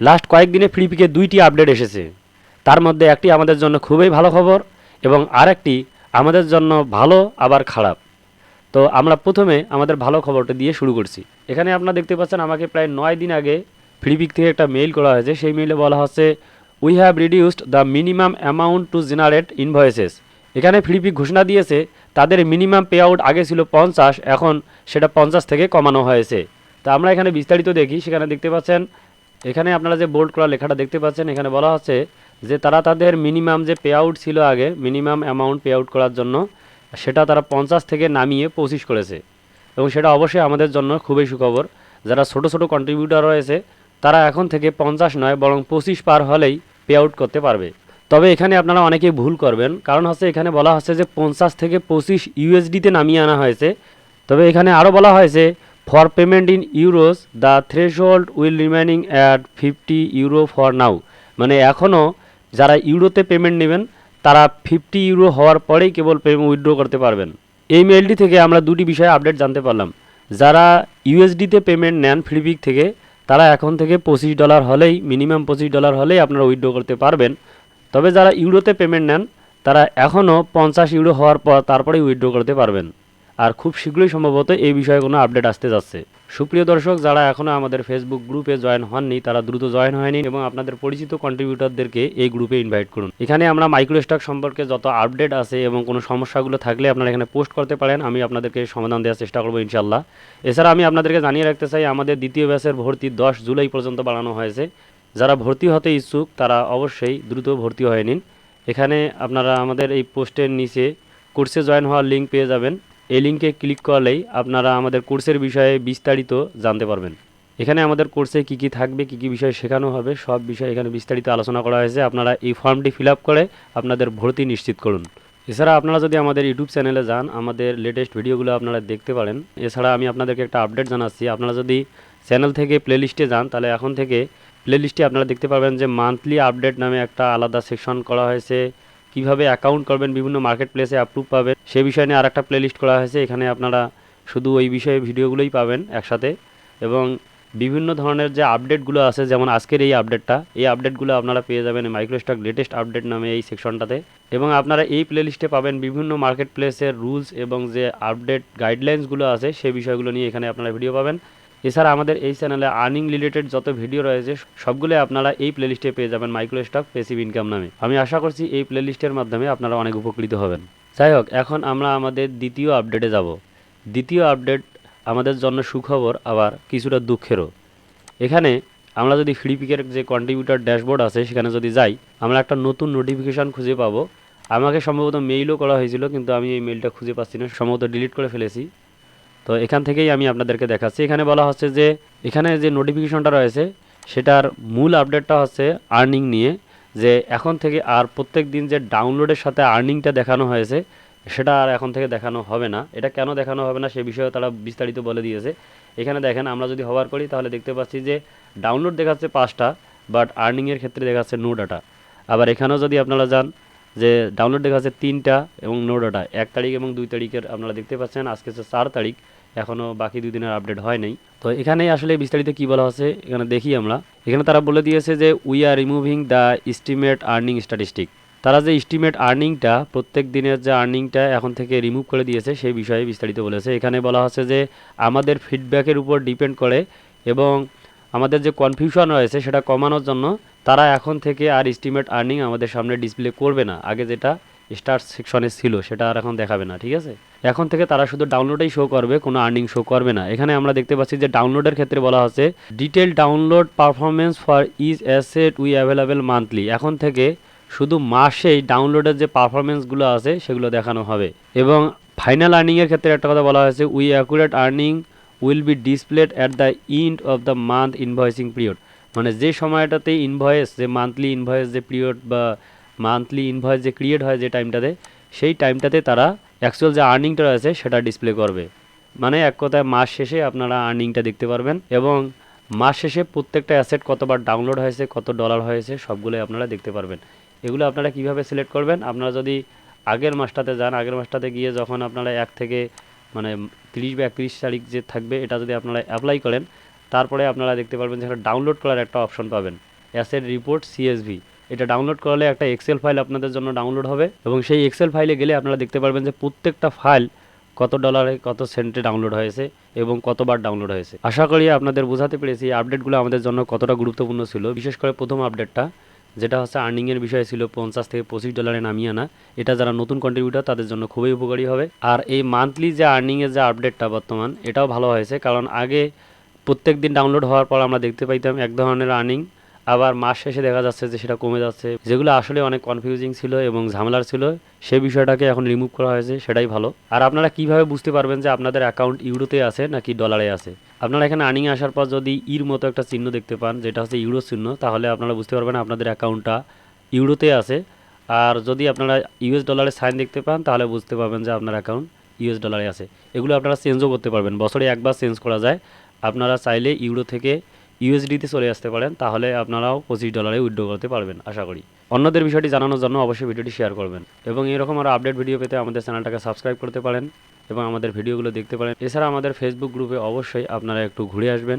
Last কয়েকদিনে ফ্লিপিকে দুইটি update এসেছে। তার মধ্যে একটি আমাদের জন্য খুবই ভালো খবর এবং আরেকটি আমাদের জন্য ভালো, আবার খারাপ। তো আমরা প্রথমে আমাদের ভালো খবরটা দিয়ে শুরু করছি। এখানে আপনারা দেখতে পাচ্ছেন আমাকে প্রায় নয় দিন আগে ফ্লিপিক থেকে একটা মেইল করা হয়েছে। সেই মেইলে বলা হচ্ছে we have reduced the minimum amount to generate invoices এখানে ফ্লিপিক ঘোষণা দিয়েছে, তাদের মিনিমাম পে আউট আগে ছিল পঞ্চাশ, এখন সেটা পঞ্চাশ থেকে কমানো হয়েছে। তা আমরা এখানে বিস্তারিত দেখি। সেখানে দেখতে পাচ্ছেন এখানে আপনারা যে বোল্ড করা লেখাটা দেখতে পাচ্ছেন, এখানে বলা হচ্ছে যে তারা তাদের মিনিমাম যে পে আউট ছিল আগে মিনিমাম অ্যামাউন্ট পে আউট করার জন্য, সেটা তারা পঞ্চাশ থেকে নামিয়ে পঁচিশ করেছে। এবং সেটা অবশ্যই আমাদের জন্য খুবই সুখবর। যারা ছোট ছোট কন্ট্রিবিউটার রয়েছে, তারা এখন থেকে পঞ্চাশ নয়, বরং পঁচিশ পার হলেই পে আউট করতে পারবে। তবে এখানে আপনারা অনেকেই ভুল করবেন। কারণ হচ্ছে এখানে বলা হচ্ছে যে পঞ্চাশ থেকে পঁচিশ ইউএসডিতে নামিয়ে আনা হয়েছে। তবে এখানে আরও বলা হয়েছে for payment in euros the threshold will remaining at fifty euro for now মানে এখনও যারা ইউরোতে পেমেন্ট নেবেন, তারা ফিফটি ইউরো হওয়ার পরেই কেবল পেমেন্ট উইথড্র করতে পারবেন। এই মেলটি থেকে আমরা দুটি বিষয়ে আপডেট জানতে পারলাম। যারা ইউএসডিতে পেমেন্ট নেন ফ্লিপিক থেকে, তারা এখন থেকে পঁচিশ ডলার হলেই মিনিমাম পঁচিশ ডলার হলেই আপনারা উইথড্র করতে পারবেন। তবে যারা ইউরোতে পেমেন্ট নেন, তারা এখনও পঞ্চাশ ইউরো হওয়ার পর তারপরেই উইথড্র করতে পারবেন। আর খুব শীঘ্রই সম্ভবত এই বিষয়ে কোনো আপডেট আসতে যাচ্ছে। সুপ্রিয় দর্শক, যারা এখনও আমাদের ফেসবুক গ্রুপে জয়েন হননি, তারা দ্রুত জয়েন হয়নি এবং আপনাদের পরিচিত কন্ট্রিবিউটারদেরকে এই গ্রুপে ইনভাইট করুন। এখানে আমরা মাইক্রোস্টক সম্পর্কে যত আপডেট আছে এবং কোনো সমস্যাগুলো থাকলে আপনারা এখানে পোস্ট করতে পারেন, আমি আপনাদেরকে সমাধান দেওয়ার চেষ্টা করব ইনশাল্লাহ এছাড়া আমি আপনাদেরকে জানিয়ে রাখতে চাই, আমাদের দ্বিতীয় ব্যাচের ভর্তি দশ জুলাই পর্যন্ত বাড়ানো হয়েছে। যারা ভর্তি হতে ইচ্ছুক, তারা অবশ্যই দ্রুত ভর্তি হয়ে নিন। এখানে আপনারা আমাদের এই পোস্টের নিচে কোর্সে জয়েন হওয়ার লিঙ্ক পেয়ে যাবেন। এই লিঙ্কে ক্লিক করলেই আপনারা আমাদের কোর্সের বিষয়ে বিস্তারিত জানতে পারবেন। এখানে আমাদের কোর্সে কী কী থাকবে, কী কী বিষয় শেখানো হবে, সব বিষয়ে এখানে বিস্তারিত আলোচনা করা হয়েছে। আপনারা এই ফর্মটি ফিল করে আপনাদের ভর্তি নিশ্চিত করুন। এছাড়া আপনারা যদি আমাদের ইউটিউব চ্যানেলে যান, আমাদের লেটেস্ট ভিডিওগুলো আপনারা দেখতে পারেন। এছাড়া আমি আপনাদেরকে একটা আপডেট জানাচ্ছি। আপনারা যদি চ্যানেল থেকে প্লেলিস্টে যান, তাহলে এখন থেকে প্লেলিস্টে আপনারা দেখতে পাবেন যে মান্থলি আপডেট নামে একটা আলাদা সেকশন করা হয়েছে। কীভাবে অ্যাকাউন্ট করবেন, বিভিন্ন মার্কেট প্লেসে অ্যাপ্রুভ পাবেন, সে বিষয় নিয়ে আরেকটা প্লেলিস্ট করা হয়েছে। এখানে আপনারা শুধু ওই বিষয়ে ভিডিওগুলোই পাবেন একসাথে। এবং বিভিন্ন ধরনের যে আপডেটগুলো আছে, যেমন আজকের এই আপডেটটা এই আপডেটগুলো আপনারা পেয়ে যাবেন মাইক্রোস্টক লেটেস্ট আপডেট নামে এই সেকশনটাতে এবং আপনারা এই প্লেলিস্টে পাবেন বিভিন্ন মার্কেট প্লেসের রুলস এবং যে আপডেট গাইডলাইন্সগুলো আছে সেই বিষয়গুলো নিয়ে এখানে আপনারা ভিডিও পাবেন। এছাড়া আমাদের এই চ্যানেলে আর্নিং রিলেটেড যত ভিডিও রয়েছে, সবগুলো আপনারা এই প্লেলিস্টে পেয়ে যাবেন মাইক্রো স্টক পেসিভ ইনকাম নামে। আমি আশা করছি এই প্লেলিস্টের মাধ্যমে আপনারা অনেক উপকৃত হবেন। যাই হোক, এখন আমরা আমাদের দ্বিতীয় আপডেটে যাব। দ্বিতীয় আপডেট আমাদের জন্য সুখবর, আবার কিছুটা দুঃখেরও। এখানে আমরা যদি ফ্লিপিকের যে কন্ট্রিবিউটার ড্যাশবোর্ড আছে, সেখানে যদি যাই, আমরা একটা নতুন নোটিফিকেশান খুঁজে পাবো। আমাকে সম্ভবত মেইলও করা হয়েছিল, কিন্তু আমি এই মেইলটা খুঁজে পাচ্ছি না, সম্ভবত ডিলিট করে ফেলেছি। তো এখান থেকেই আমি আপনাদেরকে দেখাচ্ছি। এখানে বলা হচ্ছে যে, এখানে যে নোটিফিকেশনটা রয়েছে, সেটার মূল আপডেটটা হচ্ছে আর্নিং নিয়ে, যে এখন থেকে আর প্রত্যেক দিন যে ডাউনলোডের সাথে আর্নিংটা দেখানো হয়েছে, সেটা আর এখন থেকে দেখানো হবে না। এটা কেন দেখানো হবে না, সে বিষয়ে তারা বিস্তারিত বলে দিয়েছে। এখানে দেখেন, আমরা যদি হওয়ার করি, তাহলে দেখতে পাচ্ছি যে ডাউনলোড দেখাচ্ছে পাঁচটা বাট আর্নিংয়ের ক্ষেত্রে দেখাচ্ছে নো ডাটা আবার এখানেও যদি আপনারা যান, যে ডাউনলোড দেখাচ্ছে তিনটা এবং নো ডাটা এক তারিখ এবং দুই তারিখের আপনারা দেখতে পাচ্ছেন, আজকে হচ্ছে চার তারিখ। এখনও বাকি দুই দিনের আপডেট হয় নাই। তো এখানেই আসলে বিস্তারিত কী বলা হচ্ছে, এখানে দেখি আমরা। এখানে তারা বলে দিয়েছে যে we are removing the estimate earning statistic তারা যে ইস্টিমেট আর্নিংটা প্রত্যেক দিনের যে আর্নিংটা এখন থেকে রিমুভ করে দিয়েছে, সেই বিষয়ে বিস্তারিত বলেছে। এখানে বলা হচ্ছে যে, আমাদের ফিডব্যাকের উপর ডিপেন্ড করে এবং আমাদের যে কনফিউশন রয়েছে, সেটা কমানোর জন্য তারা এখন থেকে আর ইস্টিমেট আর্নিং আমাদের সামনে ডিসপ্লে করবে না। আগে যেটা স্টার সেকশনে ছিল, সেটা আর এখন দেখাবে না, ঠিক আছে? এখন থেকে তারা শুধু ডাউনলোডেই শো করবে, কোনো আর্নিং শো করবে না। এখানে আমরা দেখতে পাচ্ছি যে ডাউনলোডের ক্ষেত্রে বলা হচ্ছে detail download performance for is asset we available monthly এখন থেকে শুধু মাসেই ডাউনলোডের যে পারফরমেন্সগুলো আছে, সেগুলো দেখানো হবে। এবং ফাইনাল আর্নিংয়ের ক্ষেত্রে একটা কথা বলা হয়েছে we accurate earning will be displayed at the end of the month invoicing period মানে যে সময়টাতে ইনভয়েস যে মান্থলি ইনভয়েস যে পিরিয়ড বা মান্থলি ইনভয়েস যে ক্রিয়েট হয় যে টাইমটাতে সেই টাইমটাতে তারা অ্যাকচুয়াল যে আর্নিংটা রয়েছে সেটা ডিসপ্লে করবে। মানে এক কথায় মাস শেষে আপনারা আর্নিংটা দেখতে পারবেন এবং মাস শেষে প্রত্যেকটা অ্যাসেট কতবার ডাউনলোড হয়েছে, কত ডলার হয়েছে, সবগুলোই আপনারা দেখতে পারবেন। এগুলো আপনারা কীভাবে সিলেক্ট করবেন? আপনারা যদি আগের মাসটাতে যান, আগের মাসটাতে গিয়ে যখন আপনারা এক থেকে মানে তিরিশ বা একত্রিশ তারিখ যে থাকবে, এটা যদি আপনারা অ্যাপ্লাই করেন, তারপরে আপনারা দেখতে পারবেন যে ডাউনলোড করার একটা অপশন পাবেন। অ্যাসেট রিপোর্ট সিএসভি এটা ডাউনলোড করলে একটা এক্সেল ফাইল আপনাদের জন্য ডাউনলোড হবে এবং সেই এক্সেল ফাইলে গেলে আপনারা দেখতে পারবেন যে প্রত্যেকটা ফাইল কত ডলারে কত সেন্টে ডাউনলোড হয়েছে এবং কতবার ডাউনলোড হয়েছে। আশা করি আপনাদের বোঝাতে পেরেছি এই আপডেটগুলো আমাদের জন্য কতটা গুরুত্বপূর্ণ ছিল। বিশেষ করে প্রথম আপডেটটা যেটা হচ্ছে আর্নিংয়ের বিষয় ছিল পঞ্চাশ থেকে পঁচিশ ডলারে নামিয়ে আনা। এটা যারা নতুন কন্ট্রিবিউটার তাদের জন্য খুবই উপকারী হবে। আর এই মান্থলি যে আর্নিংয়ের যে আপডেটটা বর্তমান, এটাও ভালো হয়েছে। কারণ আগে প্রত্যেক দিন ডাউনলোড হওয়ার পর আমরা দেখতে পাইতাম এক ধরনের আর্নিং আবার মাস শেষে দেখা যাচ্ছে যে সেটা কমে যাচ্ছে। যেগুলো আসলে অনেক কনফিউজিং ছিল এবং ঝামেলার ছিল সেই বিষয়টাকে এখন রিমুভ করা হয়েছে, সেটাই ভালো। আর আপনারা কীভাবে বুঝতে পারবেন যে আপনাদের অ্যাকাউন্ট ইউরোতে আছে নাকি ডলারে আছে? আপনারা এখানে আর্নিং আসার পর যদি ইর মতো একটা চিহ্ন দেখতে পান, যেটা হচ্ছে ইউরো চিহ্ন, তাহলে আপনারা বুঝতে পারবেন আপনাদের অ্যাকাউন্টটা ইউরোতে আছে। আর যদি আপনারা ইউএস ডলারের সাইন দেখতে পান, তাহলে বুঝতে পারবেন যে আপনার অ্যাকাউন্ট ইউএস ডলারে আছে। এগুলো আপনারা চেঞ্জও করতে পারবেন। বছরে একবার চেঞ্জ করা যায়। আপনারা চাইলে ইউরো থেকে ইউএসডিতে চলে আসতে পারেন, তাহলে আপনারাও পঁচিশ ডলারে উইথড্র করতে পারবেন, আশা করি। অন্যদের বিষয়টি জানানোর জন্য অবশ্যই ভিডিওটি শেয়ার করবেন। এবং এরকম আরও আপডেট ভিডিও পেতে আমাদের চ্যানেলটাকে সাবস্ক্রাইব করতে পারেন এবং আমাদের ভিডিওগুলো দেখতে পারেন। এছাড়া আমাদের ফেসবুক গ্রুপে অবশ্যই আপনারা একটু ঘুরে আসবেন।